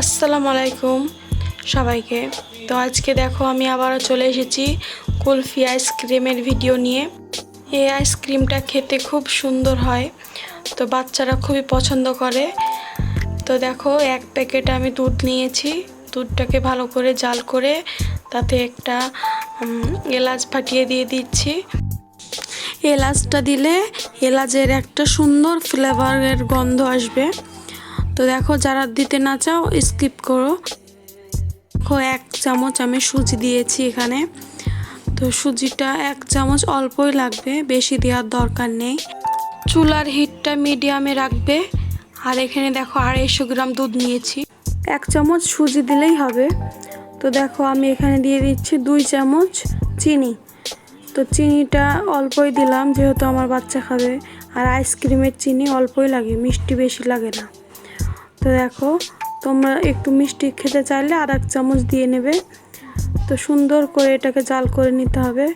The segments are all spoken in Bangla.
আসসালামু আলাইকুম সবাইকে। তো আজকে দেখো আমি আবারও চলে এসেছি কুলফি আইসক্রিমের ভিডিও নিয়ে। এই আইসক্রিমটা খেতে খুব সুন্দর হয়। তো বাচ্চারা খুবই পছন্দ করে। তো দেখো এক প্যাকেট আমি দুধ নিয়েছি। দুধটাকে ভালো করে জাল করে তাতে একটা এলাচ ফাটিয়ে দিয়ে দিচ্ছি। এলাচটা দিলে এলাচের একটা সুন্দর ফ্লেভারের গন্ধ আসবে। তো দেখো, যারা দিতে না চাও স্কিপ করো। দেখো, এক চামচ আমি সুজি দিয়েছি এখানে। তো সুজিটা এক চামচ অল্পই লাগবে, বেশি দেওয়ার দরকার নেই। চুলার হিটটা মিডিয়ামে রাখবে। আর এখানে দেখো, আড়াইশো গ্রাম দুধ নিয়েছি। এক চামচ সুজি দিলেই হবে। তো দেখো, আমি এখানে দিয়ে দিচ্ছি দুই চামচ চিনি। তো চিনিটা অল্পই দিলাম, যেহেতু আমার বাচ্চা খাবে। আর আইসক্রিমের চিনি অল্পই লাগে, মিষ্টি বেশি লাগে না। তো দেখো, তোমরা একটু মিষ্টি খেতে চাইলে আর এক চামচ দিয়ে নেবে। তো সুন্দর করে এটাকে জাল করে নিতে হবে।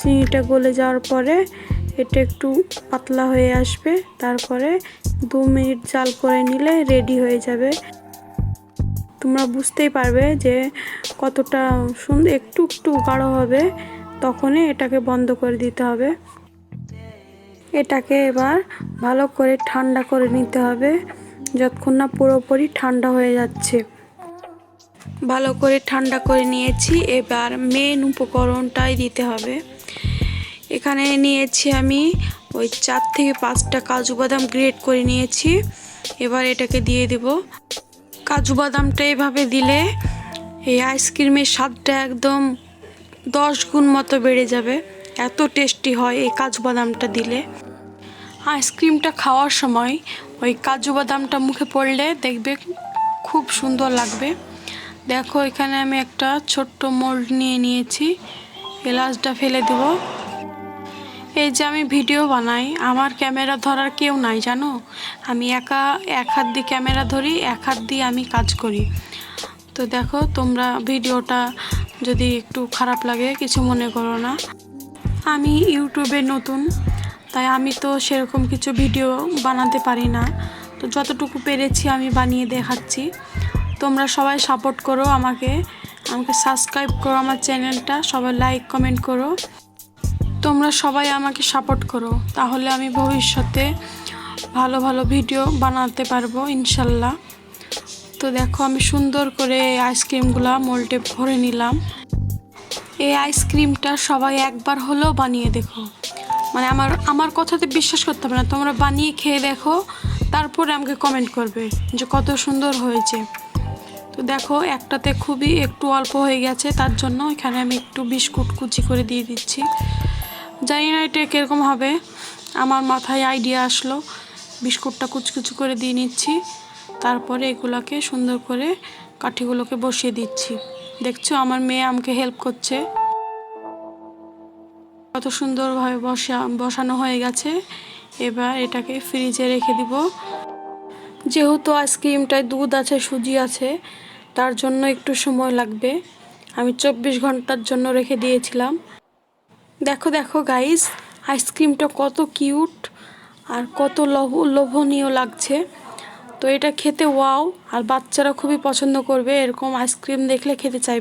চিনিটা গলে যাওয়ার পরে এটা একটু পাতলা হয়ে আসবে। তারপরে দু মিনিট জাল করে নিলে রেডি হয়ে যাবে। তোমরা বুঝতেই পারবে যে কতটা সুন্দর একটু একটু গাঢ় হবে, তখনই এটাকে বন্ধ করে দিতে হবে। এটাকে এবার ভালো করে ঠান্ডা করে নিতে হবে। যতক্ষণ না পুরোপুরি ঠান্ডা হয়ে যাচ্ছে। ভালো করে ঠান্ডা করে নিয়েছি, এবার মেন উপকরণটাই দিতে হবে। এখানে নিয়েছি আমি ওই চার থেকে পাঁচটা কাজু বাদাম গ্রেট করে নিয়েছি। এবার এটাকে দিয়ে দেব। কাজু বাদামটা এভাবে দিলে এই আইসক্রিমের স্বাদটা একদম দশ গুণ মতো বেড়ে যাবে। এত টেস্টি হয় এই কাজু বাদামটা দিলে। আইসক্রিমটা খাওয়ার সময় ওই কাজু বাদামটা মুখে পড়লে দেখবে খুব সুন্দর লাগবে। দেখো, এখানে আমি একটা ছোট্ট মোল্ড নিয়ে নিয়েছি। এলাচটা ফেলে দেব। এই যে আমি ভিডিও বানাই, আমার ক্যামেরা ধরার কেউ নাই, জানো? আমি একা, এক হাত দিয়ে ক্যামেরা ধরি, এক হাত দিয়ে আমি কাজ করি। তো দেখো, তোমরা ভিডিওটা যদি একটু খারাপ লাগে, কিছু মনে করো না। আমি ইউটিউবে নতুন। তাই আমি তো সেরকম কিছু ভিডিও বানাতে পারি না। তো যতটুকু পেরেছি আমি বানিয়ে দেখাচ্ছি। তোমরা সবাই সাপোর্ট করো আমাকে। আমাকে সাবস্ক্রাইব করো আমার চ্যানেলটা। সবাই লাইক কমেন্ট করো। তোমরা সবাই আমাকে সাপোর্ট করো। তাহলে আমি ভবিষ্যতে ভালো ভালো ভিডিও বানাতে পারব ইনশাল্লাহ। তো দেখো আমি সুন্দর করে এই আইসক্রিমগুলো মোল্টে ভরে নিলাম। এই আইসক্রিমটা সবাই একবার হলেও বানিয়ে দেখো। মানে আমার আমার কথাতে বিশ্বাস করতে হবে না। তোমরা বানিয়ে খেয়ে দেখো, তারপরে আমাকে কমেন্ট করবে যে কত সুন্দর হয়েছে। তো দেখো, একটাতে খুবই একটু অল্প হয়ে গেছে, তার জন্য এখানে আমি একটু বিস্কুট কুচি করে দিয়ে দিচ্ছি। জানি না এটা কীরকম হবে, আমার মাথায় আইডিয়া আসলো। বিস্কুটটা কুচকুচি করে দিয়ে নিচ্ছি, তারপরে এগুলোকে সুন্দর করে কাঠিগুলোকে বসিয়ে দিচ্ছি। দেখছ, আমার মেয়ে আমাকে হেল্প করছে। কত সুন্দরভাবে বসা, বসানো হয়ে গেছে। এবার এটাকে ফ্রিজে রেখে দিব। যেহেতু আইসক্রিমটায় দুধ আছে, সুজি আছে, তার জন্য একটু সময় লাগবে। আমি চব্বিশ ঘণ্টার জন্য রেখে দিয়েছিলাম। দেখো দেখো গাইস আইসক্রিমটা কত কিউট আর কত লভ লোভনীয় লাগছে। তো এটা খেতে ওয়াও আর বাচ্চারা খুবই পছন্দ করবে। এরকম আইসক্রিম দেখলে খেতে চাইবে।